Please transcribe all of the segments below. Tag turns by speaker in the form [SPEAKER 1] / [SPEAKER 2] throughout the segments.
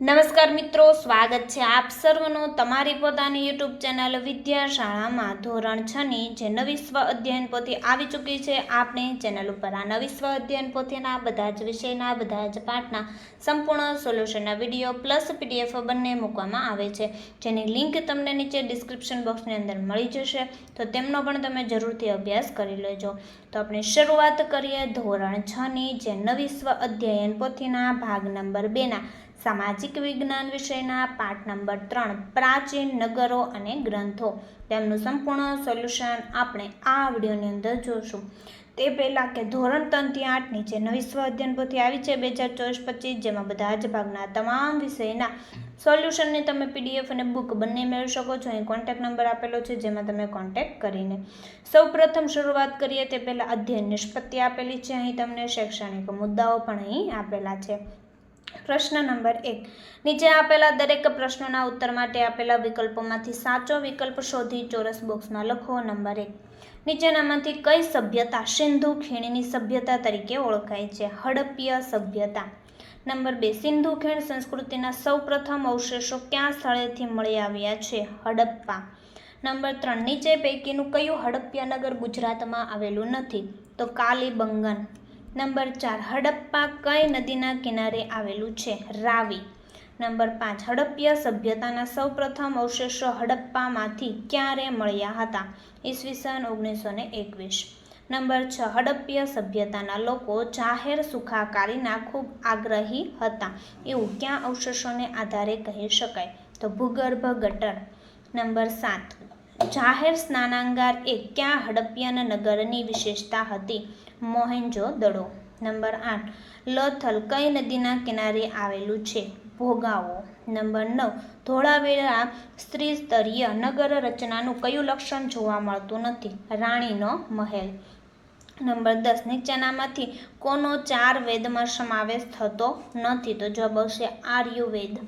[SPEAKER 1] નમસ્કાર મિત્રો, સ્વાગત છે આપ સર્વનું તમારી પોતાની યુટ્યુબ ચેનલ વિદ્યાશાળામાં. ધોરણ છની જે નવી સ્વ અધ્યયન પોથી આવી ચૂકી છે આપણી ચેનલ ઉપર આ નવી સ્વ અધ્યયન પોથીના બધા જ વિષયના, બધા જ પાઠના સંપૂર્ણ સોલ્યુશનના વીડિયો પ્લસ પીડીએફ બંને મૂકવામાં આવે છે. જેની લિંક તમને નીચે ડિસ્ક્રિપ્શન બોક્સની અંદર મળી જશે, તો તેમનો પણ તમે જરૂરથી અભ્યાસ કરી લેજો. તો આપણે શરૂઆત કરીએ ધોરણ છની જે નવી સ્વ અધ્યયન પોથીના ભાગ નંબર બેના સામાજિક વિજ્ઞાન વિષયના પાઠ નંબર ત્રણ, પ્રાચીન નગરો અને ગ્રંથો. તેમનું સંપૂર્ણ સોલ્યુશન આપણે આ વિડીયોની અંદર જોશું. તે પહેલાં કે ધોરણ ત્રણથી આઠની જે નવી સ્વ અધ્યયન પોથી આવી છે બે હજાર ચોવીસ પચીસ, જેમાં બધા જ ભાગના તમામ વિષયના સોલ્યુશનની તમે પીડીએફ અને બુક બંને મેળવી શકો છો. અહીં કોન્ટેક્ટ નંબર આપેલો છે, જેમાં તમે કોન્ટેક્ટ કરીને સૌ પ્રથમ શરૂઆત કરીએ તે પહેલાં અધ્યયન નિષ્પત્તિ આપેલી છે. અહીં તમને શૈક્ષણિક મુદ્દાઓ પણ અહીં આપેલા છે. પ્રશ્ન નંબર એક. નીચે આપેલા દરેક પ્રશ્નોના ઉત્તર માટે આપેલા વિકલ્પોમાંથી સાચો વિકલ્પ શોધી ચોરસ બોક્સમાં લખો નંબર એક. નીચેનામાંથી કઈ સભ્યતા સિંધુ ખીણની સભ્યતા તરીકે ઓળખાય છે? હડપ્ય સભ્યતા. નંબર બે. સિંધુ ખીણ સંસ્કૃતિના સૌપ્રથમ અવશેષો ક્યાં સ્થળેથી મળી આવ્યા છે? હડપ્પા. નંબર ત્રણ. નીચે પૈકીનું કયું હડપ્પા નગર ગુજરાતમાં આવેલું નથી? તો કાલીબંગન. નંબર ચાર, હડપ્પા કઈ નદીના કિનારે આવેલું છે? રાવી. નંબર પાંચ, હડપ્પીય સભ્યતાના સૌપ્રથમ અવશેષો હડપ્પામાંથી ક્યારે મળ્યા હતા? ઈસવીસન ઓગણીસો ને એકવીસ. નંબર છ, હડપ્પીય સભ્યતાના લોકો જાહેર સુખાકારીના ખૂબ આગ્રહી હતા. એવું ક્યાં અવશેષોને આધારે કહી શકાય? તો ભૂગર્ભ ગટર. નંબર સાત, જાહેર સ્નાનાંગાર એ ક્યાં હડપ્પિયાના નગરની વિશેષતા હતી? મોહેન્જો દડો. નંબર આઠ. લથલ કઈ નદીના કિનારે આવેલું છે? ભોગાવો. નંબર નવ. ધોળાવેરા સ્ત્રીસ્તરીય નગર રચનાનું કયું લક્ષણ જોવા મળતું નથી? રાણીનો મહેલ. નંબર દસ. નીચેનામાંથી કોનો ચાર વેદમાં સમાવેશ થતો નથી તો જવાબ આવશે આર્યુવેદ.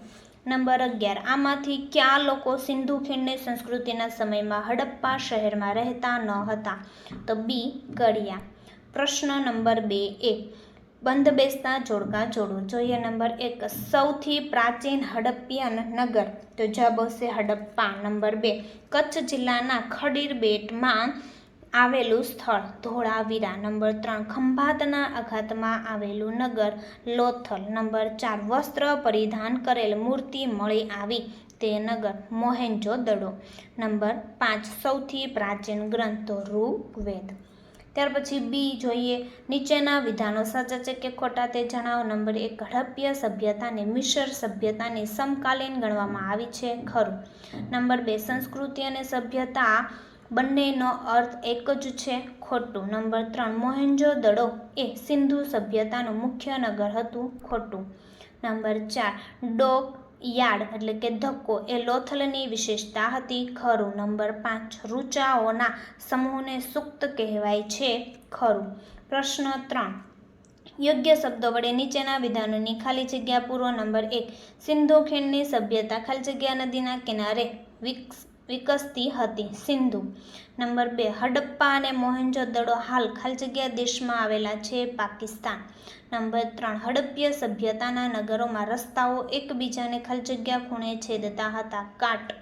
[SPEAKER 1] નંબર અગિયાર. આમાંથી કયા લોકો સિંધુ ખીણની સંસ્કૃતિના સમયમાં હડપ્પા શહેરમાં રહેતા ન હતા? તો બી ગળિયા પ્રશ્ન નંબર બે એ, બંધ બેસતા જોડકા જોડો. જોઈએ નંબર એક, સૌથી પ્રાચીન હડપ્પિયન નગર. તો જવાબ આવશે હડપ્પા. નંબર બે, કચ્છ જિલ્લાના ખડીર બેટમાં આવેલું સ્થળ, ધોળાવીરા. નંબર ત્રણ, ખંભાતના આઘાતમાં આવેલું નગર, લોથલ. નંબર ચાર, વસ્ત્ર પરિધાન કરેલ મૂર્તિ મળી આવી તે નગર, મોહેન્જો દડો. નંબર પાંચ, સૌથી પ્રાચીન ગ્રંથો, ઋગ્વેદ. ત્યાર પછી બી જોઈએ. નીચેના વિધાનો સાચા છે કે ખોટા તે જણાવો. નંબર એક હડપ્ય સભ્યતાને મિશર સભ્યતાની સમકાલીન ગણવામાં આવી છે. ખરું. નંબર બે, સંસ્કૃતિ અને સભ્યતા બંનેનો અર્થ એક જ છે. ખોટું. નંબર ત્રણ, મોહેન્જો દડો એ સિંધુ સભ્યતાનું મુખ્ય નગર હતું. ખોટું. નંબર ચાર, ડોક યાર્ડ એટલે કે ધક્કો એ લોથલની વિશેષતા હતી. ખરું નંબર પાંચ, રૂચાઓના સમૂહને સુક્ત કહેવાય છે. ખરું. પ્રશ્ન ત્રણ. યોગ્ય શબ્દો વડે નીચેના વિધાનોની ખાલી જગ્યા પૂરો નંબર એક. સિંધુ ખીણની સભ્યતા ખાલી જગ્યા નદીના કિનારે વિકસ વિકસતી હતી. સિંધુ નંબર બે, હડપ્પા અને મોહેન્જો દડો હાલ ખાલી જગ્યા દેશમાં આવેલા છે, પાકિસ્તાન. નંબર ત્રણ, હડપ્પીય સભ્યતાના નગરોમાં રસ્તાઓ એકબીજાને ખાલી જગ્યા ખૂણે છેદતા હતા. કાટ.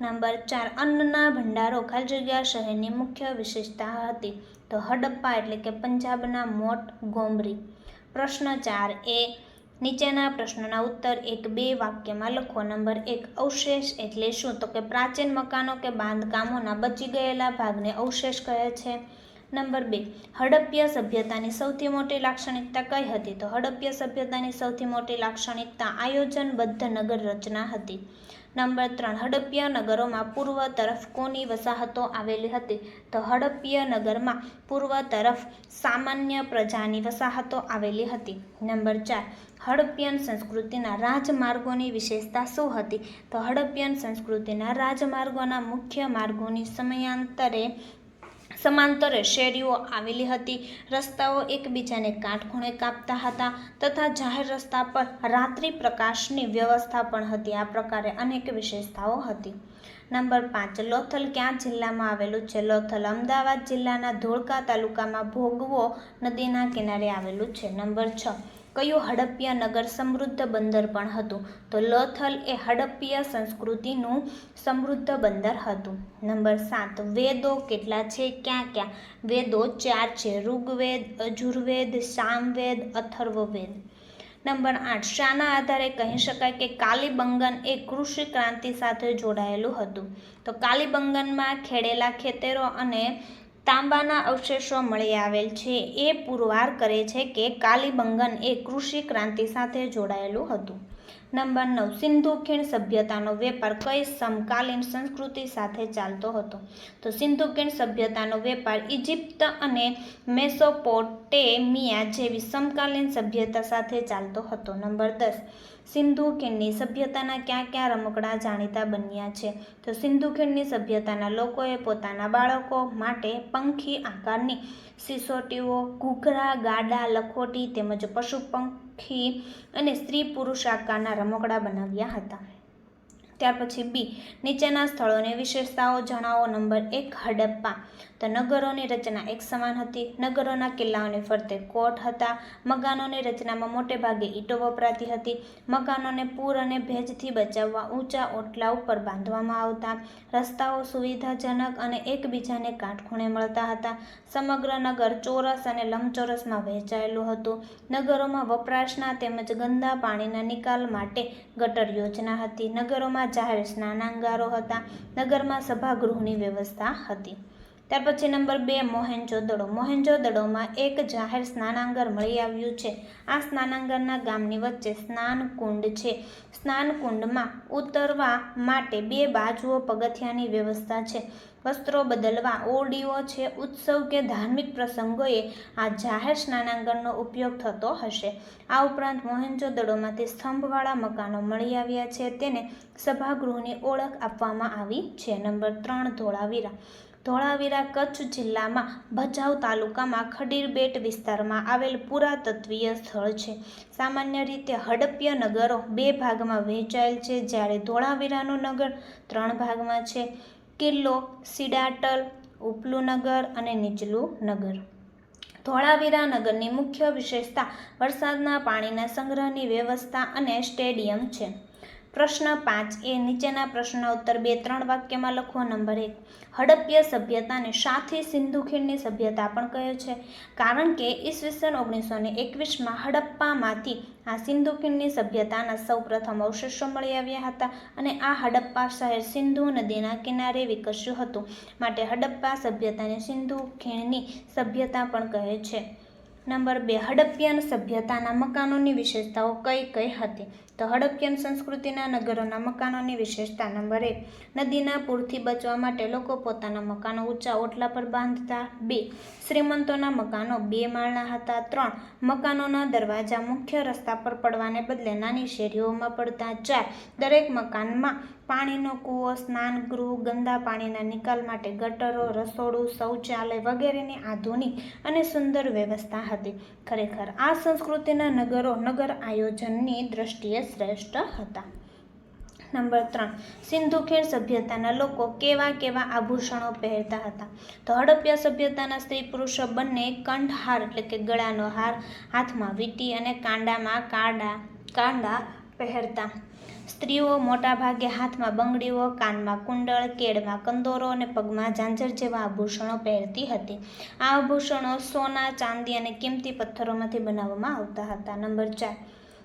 [SPEAKER 1] નંબર ચાર, અન્નના ભંડારો ખાલી જગ્યા શહેરની મુખ્ય વિશેષતા હતી. તો હડપ્પા એટલે કે પંજાબના મોટ ગોમરી. પ્રશ્ન ચાર, એ નીચેના પ્રશ્નોના ઉત્તર એક બે વાક્યમાં લખો. નંબર એક, અવશેષ એટલે શું? તો કે પ્રાચીન મકાનો કે બાંધકામોના બચી ગયેલા ભાગને અવશેષ કહે છે. નંબર બે હડપ્ય સભ્યતાની સૌથી મોટી લાક્ષણિકતા કઈ હતી? તો હડપ્ય સભ્યતાની સૌથી મોટી લાક્ષણિકતા આયોજનબદ્ધ નગર રચના હતી. નંબર ત્રણ, હડપ્પીય નગરોમાં પૂર્વ તરફ કોની વસાહતો આવેલી હતી? તો હડપ્પીય નગરમાં પૂર્વ તરફ સામાન્ય પ્રજાની વસાહતો આવેલી હતી. નંબર ચાર, હડપ્પિયન સંસ્કૃતિના રાજમાર્ગોની વિશેષતા શું હતી? તો હડપ્પિયન સંસ્કૃતિના રાજમાર્ગોના મુખ્ય માર્ગોની સમયાંતરે સમાંતરે શેરીઓ આવેલી હતી. રસ્તાઓ એકબીજાને કાટખૂણે કાપતા હતા તથા જાહેર રસ્તા પર રાત્રિ પ્રકાશની વ્યવસ્થા પણ હતી. આ પ્રકારે અનેક વિશેષતાઓ હતી. નંબર પાંચ, લોથલ. ક્યાં જિલ્લામાં આવેલું છે? લોથલ અમદાવાદ જિલ્લાના ધોળકા તાલુકામાં ભોગવો નદીના કિનારે આવેલું છે. નંબર છ કયું હડપ્પીય નગર સમૃદ્ધ બંદર પણ હતું? તો લોથલ એ હડપ્પીય સંસ્કૃતિનું સમૃદ્ધ બંદર હતું. નંબર સાત, વેદો કેટલા છે? ક્યાં ક્યાં? વેદો ચાર છે. ઋગ્વેદ, અજુર્વેદ, સામવેદ, અથર્વવેદ. નંબર આઠ, શાના આધારે કહી શકાય કે કાલીબંગન એ કૃષિ ક્રાંતિ સાથે જોડાયેલું હતું. તો કાલીબંગનમાં ખેડેલા ખેતરો અને તાંબાના અવશેષો મળી આવેલ છે. એ પુરવાર કરે છે કે કાલીબંગન એ કૃષિ ક્રાંતિ સાથે જોડાયેલું હતું. નંબર નવ, સિંધુ ખીણ સભ્યતાનો વેપાર કઈ સમકાલીન સંસ્કૃતિ સાથે ચાલતો હતો? તો સિંધુ ખીણ સભ્યતાનો વેપાર ઇજિપ્ત અને મેસોપોટેમિયા જેવી સમકાલીન સભ્યતા સાથે ચાલતો હતો. નંબર દસ, સિંધુ ખીણની સભ્યતાના ક્યાં ક્યાં રમકડા જાણીતા બન્યા છે? તો સિંધુ ખીણની સભ્યતાના લોકોએ પોતાના બાળકો માટે પંખી આકારની સિસોટીઓ, ઘૂઘરા, ગાડા, લખોટી તેમજ પશુ પંખી અને સ્ત્રી પુરુષ આકારના રમકડા બનાવ્યા હતા. ત્યાર પછી બી. નીચેના સ્થળોની વિશેષતાઓ જણાવો. નંબર એક, હડપ્પા. તો નગરોની રચના એક સમાન હતી. નગરોના કિલ્લાઓની ફરતે કોટ હતા. મકાનોની રચનામાં મોટે ભાગે ઈંટો વપરાતી હતી. મકાનોને પૂર અને ભેજથી બચાવવા ઊંચા ઓટલા ઉપર બાંધવામાં આવતા. રસ્તાઓ સુવિધાજનક અને એકબીજાને કાટખૂણે મળતા હતા. સમગ્ર નગર ચોરસ અને લંબચોરસમાં વહેંચાયેલું હતું. નગરોમાં વપરાશના તેમજ ગંદા પાણીના નિકાલ માટે ગટર યોજના હતી. નગરોમાં જાહેર સ્નાનાંગારો હતા. નગરમાં સભાગૃહની વ્યવસ્થા હતી. ત્યાર પછી નંબર બે મોહેન્જો દડો મોહેન્જો દડોમાં એક જાહેર સ્નાનાંગર મળી આવ્યું છે. આ સ્નાનાંગરના ગામની વચ્ચે સ્નાન કુંડ છે. સ્નાન કુંડમાં ઉતરવા માટે બે બાજુઓ પગથિયાની વ્યવસ્થા છે. વસ્ત્રો બદલવા ઓરડીઓ છે. ઉત્સવ કે ધાર્મિક પ્રસંગોએ આ જાહેર સ્નાનાંગરનો ઉપયોગ થતો હશે. આ ઉપરાંત મોહેન્જો દડોમાંથી સ્તંભવાળા મકાનો મળી આવ્યા છે. તેને સભાગૃહની ઓળખ આપવામાં આવી છે. નંબર ત્રણ, ધોળાવીરા. ધોળાવીરા કચ્છ જિલ્લામાં ભચાઉ તાલુકામાં ખડીરબેટ વિસ્તારમાં આવેલ પુરાતત્વીય સ્થળ છે. સામાન્ય રીતે હડપ્ય નગરો બે ભાગમાં વહેંચાયેલ છે, જ્યારે ધોળાવીરાનું નગર ત્રણ ભાગમાં છે. કિલ્લો, સિડાટલ ઉપલું નગર અને નીચલું નગર ધોળાવીરા નગરની મુખ્ય વિશેષતા વરસાદના પાણીના સંગ્રહની વ્યવસ્થા અને સ્ટેડિયમ છે. પ્રશ્ન પાંચ એ નીચેના પ્રશ્નના ઉત્તર બે ત્રણ વાક્યમાં લખો. નંબર એક હડપ્ય સભ્યતાને સાથી સિંધુ ખીણની સભ્યતા પણ કહે છે? કારણ કે ઈસવીસન ઓગણીસો ને એકવીસમાં હડપ્પામાંથી આ સિંધુ ખીણની સભ્યતાના સૌપ્રથમ અવશેષો મળી આવ્યા હતા અને આ હડપ્પા શહેર સિંધુ નદીના કિનારે વિકસ્યું હતું. માટે હડપ્પા સભ્યતાને સિંધુ ખીણની સભ્યતા પણ કહે છે. નંબર બે, હડપ્પિયન સભ્યતાના મકાનોની વિશેષતાઓ કઈ કઈ હતી? તો હડપ્પિયન સંસ્કૃતિના નગરોના મકાનોની વિશેષતા નંબર એક. નદીના પૂરથી બચવા માટે લોકો પોતાના મકાનો ઊંચા ઓટલા પર બાંધતા. બે, શ્રીમંતોના મકાનો બે માળના હતા. ત્રણ, મકાનોના દરવાજા મુખ્ય રસ્તા પર પડવાને બદલે નાની શેરીઓમાં પડતા. ચાર, દરેક મકાનમાં પાણીનો કૂવો, સ્નાનગૃહ, ગંદા પાણીના નિકાલ માટે ગટરો, રસોડું, શૌચાલય વગેરેની આધુનિક અને સુંદર વ્યવસ્થા હતી. ખરેખર આ સંસ્કૃતિના નગરો નગર આયોજનની દ્રષ્ટિએ શ્રેષ્ઠ હતા. નંબર ત્રણ, સિંધુ ખીણ સભ્યતાના લોકો કેવા કેવા આભૂષણો પહેરતા હતા? તો હડપ્યા સભ્યતાના સ્ત્રી પુરુષો બંને કંઠહાર એટલે કે ગળાનો હાર, હાથમાં વીટી અને કાંડામાં કાંડા કાંડા પહેરતા. સ્ત્રીઓ મોટાભાગે હાથમાં બંગડીઓ, કાનમાં કુંડળ કેડમાં કંદોરો અને પગમાં ઝાંઝર જેવા આભૂષણો પહેરતી હતી. આ આભૂષણો સોના, ચાંદી અને કિંમતી પથ્થરોમાંથી બનાવવામાં આવતા હતા. નંબર ચાર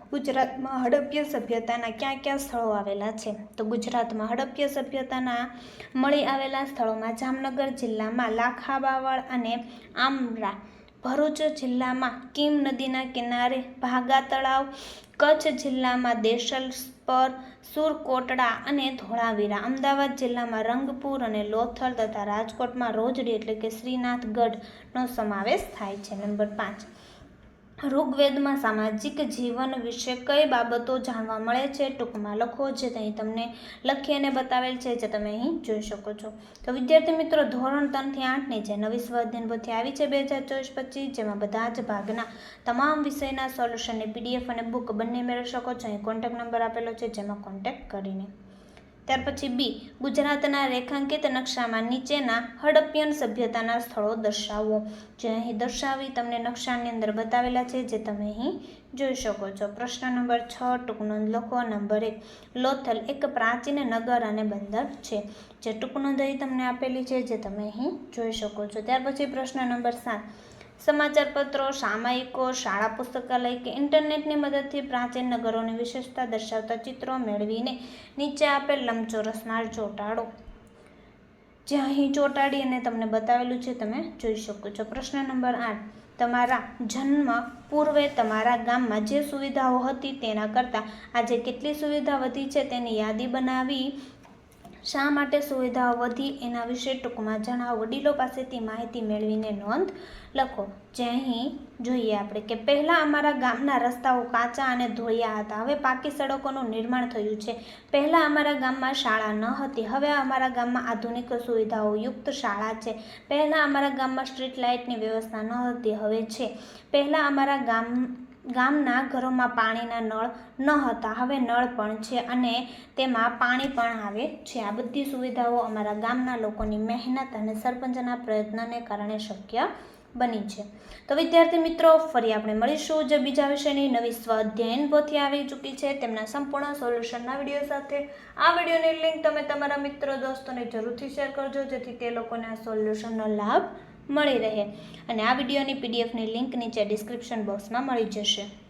[SPEAKER 1] ગુજરાતમાં હડપ્ય સભ્યતાના ક્યાં ક્યાં સ્થળો આવેલા છે? તો ગુજરાતમાં હડપ્ય સભ્યતાના મળી આવેલા સ્થળોમાં જામનગર જિલ્લામાં લાખાબાવળ અને આમરા, ભરૂચ જિલ્લામાં કીમ નદીના કિનારે, ભાગા તળાવ, કચ્છ જિલ્લામાં દેશલ પર સુરકોટડા અને ધોળાવીરા, અમદાવાદ જિલ્લામાં રંગપુર અને લોથલ તથા રાજકોટમાં રોજડી એટલે કે શ્રીનાથગઢનો સમાવેશ થાય છે. નંબર પાંચ. ઋગ્વેદમાં સામાજિક જીવન વિશે કઈ બાબતો જાણવા મળે છે? ટૂંકમાં લખો, જે અહીં તમને લખી અને બતાવેલ છે, જે તમે અહીં જોઈ શકો છો. તો વિદ્યાર્થી મિત્રો, ધોરણ ત્રણથી આઠની જે નવી સ્વાધ્યાયન પોથી આવી છે બે હજાર ચોવીસ પચીસ, જેમાં બધા જ ભાગના તમામ વિષયના સોલ્યુશનની પીડીએફ અને બુક બંને મેળવી શકો છો. અહીં કોન્ટેક્ટ નંબર આપેલો છે, જેમાં કોન્ટેક્ટ કરીને. ત્યાર પછી બી ગુજરાતના રેખાંકિત નકશામાં નીચેના હડપ્પિયન સભ્યતાના સ્થળો દર્શાવો. જે અહીં દર્શાવી તમને નકશાની અંદર બતાવેલા છે, જે તમે અહીં જોઈ શકો છો. પ્રશ્ન નંબર છ, ટૂંક નોંધ લખો. નંબર એક, લોથલ એક પ્રાચીન નગર અને બંદર છે, જે ટૂંક નોંધ અહીં તમને આપેલી છે, જે તમે અહીં જોઈ શકો છો. ત્યાર પછી પ્રશ્ન નંબર સાત સમાચાર પત્રો સામાયિકો, શાળા પુસ્તકાલય કે ઇન્ટરનેટની મદદથી પ્રાચીન નગરોની વિશેષતા દર્શાવતા ચિત્રો મેળવીને નીચે આપેલ લંબચોરસમાં ચોંટાડો. જે અહીં ચોંટાડી અને તમને બતાવેલું છે, તમે જોઈ શકો છો. પ્રશ્ન નંબર આઠ. તમારા જન્મ પૂર્વે તમારા ગામમાં જે સુવિધાઓ હતી તેના કરતાં આજે કેટલી સુવિધા વધી છે તેની યાદી બનાવી શા માટે સુવિધાઓ વધી એના વિશે ટૂંકમાં જણાવો. વડીલો પાસેથી માહિતી મેળવીને નોંધ લખો. જે અહીં જોઈએ આપણે કે પહેલાં અમારા ગામના રસ્તાઓ કાચા અને ધોળિયા હતા. હવે પાકી સડકોનું નિર્માણ થયું છે. પહેલાં અમારા ગામમાં શાળા ન હતી. હવે અમારા ગામમાં આધુનિક સુવિધાઓ યુક્ત શાળા છે. પહેલાં અમારા ગામમાં સ્ટ્રીટ લાઇટની વ્યવસ્થા ન હતી. હવે છે. પહેલાં અમારા ગામ ગામના ઘરોમાં પાણીના નળ ન હતા. હવે નળ પણ છે અને તેમાં પાણી પણ આવે છે. આ બધી સુવિધાઓ અમારા ગામના લોકોની મહેનત અને સરપંચના પ્રયત્નને કારણે શક્ય બની છે. તો વિદ્યાર્થી મિત્રો, ફરી આપણે મળીશું જે બીજા વિષયની નવી સ્વ અધ્યયન પોથી આવી ચૂકી છે. તેમના સંપૂર્ણ સોલ્યુશનના વીડિયો સાથે. આ વિડીયોની લિંક તમે તમારા મિત્રો, દોસ્તોને જરૂરથી શેર કરજો, જેથી તે લોકોને આ સોલ્યુશનનો લાભ મળી રહે. અને આ વિડીયોની પીડીએફની લિંક નીચે ડિસ્ક્રિપ્શન બોક્સમાં મળી જશે.